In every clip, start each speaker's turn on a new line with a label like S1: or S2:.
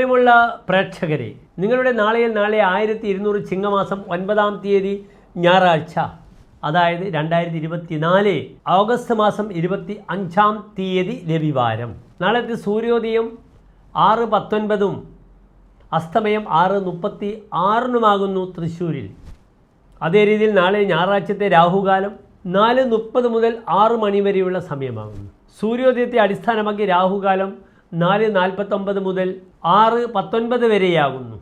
S1: പ്രിയമുള്ള പ്രേക്ഷകരെ നിങ്ങളുടെ നാളെയിൽ നാളെ ആയിരത്തി ഇരുന്നൂറ് ചിങ്ങമാസം ഒൻപതാം തീയതി ഞായറാഴ്ച അതായത് രണ്ടായിരത്തി ഇരുപത്തിനാല് ഓഗസ്റ്റ് മാസം ഇരുപത്തി അഞ്ചാം തീയതി രവിവാരം. നാളത്തെ സൂര്യോദയം ആറ് പത്തൊൻപതും അസ്തമയം ആറ് മുപ്പത്തി ആറിനുമാകുന്നു തൃശ്ശൂരിൽ. അതേ രീതിയിൽ നാളെ ഞായറാഴ്ചത്തെ രാഹുകാലം നാല് മുപ്പത് മുതൽ ആറ് മണി വരെയുള്ള സമയമാകുന്നു. സൂര്യോദയത്തെ അടിസ്ഥാനമാക്കി രാഹുകാലം നാല് നാൽപ്പത്തൊമ്പത് മുതൽ ആറ് പത്തൊൻപത് വരെയാകുന്നു.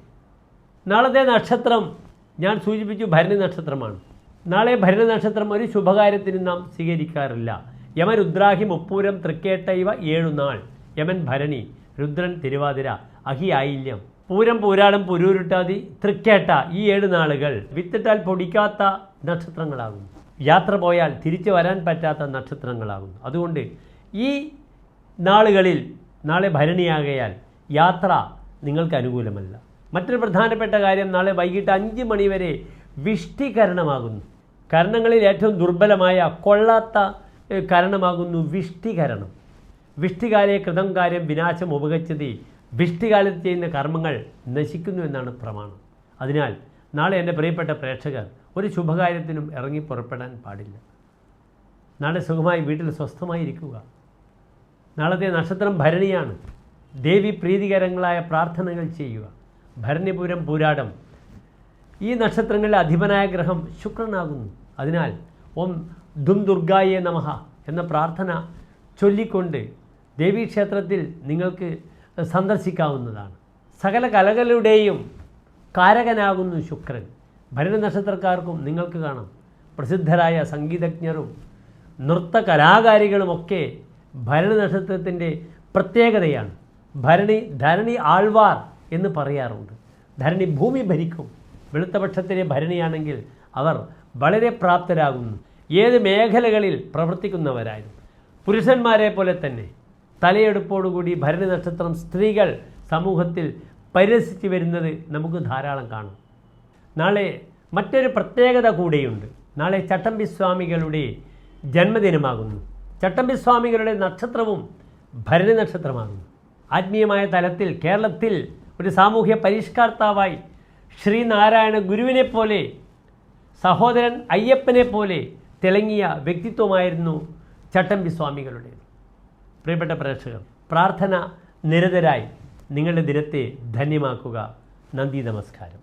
S1: നാളത്തെ നക്ഷത്രം ഞാൻ സൂചിപ്പിച്ചു ഭരണി നക്ഷത്രമാണ്. നാളെ ഭരണി നക്ഷത്രം ഒരു ശുഭകാര്യത്തിന് നാം സ്വീകരിക്കാറില്ല. യമൻ രുദ്രാഹി മുപ്പൂരം തൃക്കേട്ട ഇവ ഏഴുനാൾ യമൻ ഭരണി രുദ്രൻ തിരുവാതിര അഹി ആയില്യം. പൂരം പൂരാളം പുരൂരുട്ടാതി തൃക്കേട്ട ഈ ഏഴ് നാളുകൾ വിത്തിട്ടാൽ പൊടിക്കാത്ത നക്ഷത്രങ്ങളാകുന്നു. യാത്ര പോയാൽ തിരിച്ചു വരാൻ പറ്റാത്ത നക്ഷത്രങ്ങളാകുന്നു. അതുകൊണ്ട് ഈ നാളുകളിൽ നാളെ ഭരണിയാകയാൽ യാത്ര നിങ്ങൾക്ക് അനുകൂലമല്ല. മറ്റൊരു പ്രധാനപ്പെട്ട കാര്യം നാളെ വൈകിട്ട് അഞ്ച് മണി വരെ വിഷ്ടികരണമാകുന്നു. കരണങ്ങളിൽ ഏറ്റവും ദുർബലമായ കൊള്ളാത്ത കരണമാകുന്നു വിഷ്ടികരണം. വിഷ്ടികാലെ കൃതം കാര്യം വിനാശം ഉപഗച്ചതി വിഷ്ടികാലത്ത് ചെയ്യുന്ന കർമ്മങ്ങൾ നശിക്കുന്നു എന്നാണ് പ്രമാണം. അതിനാൽ നാളെ എന്റെ പ്രിയപ്പെട്ട പ്രേക്ഷകർ ഒരു ശുഭകാര്യത്തിനും ഇറങ്ങി പുറപ്പെടാൻ പാടില്ല. നാളെ സുഖമായി വീട്ടിൽ സ്വസ്ഥമായി ഇരിക്കുക നാളത്തെ നക്ഷത്രം ഭരണിയാണ്. ദേവി പ്രീതികരങ്ങളായ പ്രാർത്ഥനകൾ ചെയ്യുക. ഭരണിപുരം പൂരാടം. ഈ നക്ഷത്രങ്ങളിലെ അധിപനായ ഗ്രഹം ശുക്രനാകുന്നു. അതിനാൽ ഓം ദും ദുർഗായേ നമഹ എന്ന പ്രാർത്ഥന ചൊല്ലിക്കൊണ്ട് ദേവീക്ഷേത്രത്തിൽ നിങ്ങൾക്ക് സന്ദർശിക്കാവുന്നതാണ്. സകല കലകളുടെയും കാരകനാകുന്നു ശുക്രൻ. ഭരണ നക്ഷത്രക്കാർക്കും നിങ്ങൾക്ക് കാണാം. പ്രസിദ്ധരായ സംഗീതജ്ഞരും നൃത്ത കലാകാരികളുമൊക്കെ ഭരണ നക്ഷത്രത്തിന്റെ പ്രത്യേകതയാണ്. ഭരണി ധരണി ആൾവാർ എന്ന് പറയാറുണ്ട്. ധരണി ഭൂമി ഭരിക്കും. വെളുത്തപക്ഷത്തിലെ ഭരണിയാണെങ്കിൽ അവർ വളരെ പ്രാപ്തരാകുന്നു. ഏത് മേഖലകളിൽ പ്രവർത്തിക്കുന്നവരായിരുന്നു പുരുഷന്മാരെ പോലെ തന്നെ തലയെടുപ്പോടുകൂടി ഭരണി നക്ഷത്രം സ്ത്രീകൾ സമൂഹത്തിൽ പരിരസിച്ച് വരുന്നത് നമുക്ക് ധാരാളം കാണാം. നാളെ മറ്റൊരു പ്രത്യേകത കൂടിയുണ്ട്. നാളെ ചട്ടമ്പി സ്വാമികളുടെ ജന്മദിനമാകുന്നു. ചട്ടമ്പി സ്വാമികളുടെ നക്ഷത്രവും ഭരണി നക്ഷത്രമാകുന്നു. ആത്മീയമായ തലത്തിൽ കേരളത്തിൽ ഒരു സാമൂഹ്യ പരിഷ്കർത്താവായി ശ്രീനാരായണ ഗുരുവിനെ പോലെ സഹോദരൻ അയ്യപ്പനെ പോലെ തിളങ്ങിയ വ്യക്തിത്വമായിരുന്നു ചട്ടമ്പി സ്വാമികളുടെ പ്രിയപ്പെട്ട പ്രേക്ഷകർ പ്രാർത്ഥന നിരതരായി നിങ്ങളുടെ ദിനത്തെ ധന്യമാക്കുക. നന്ദി നമസ്കാരം.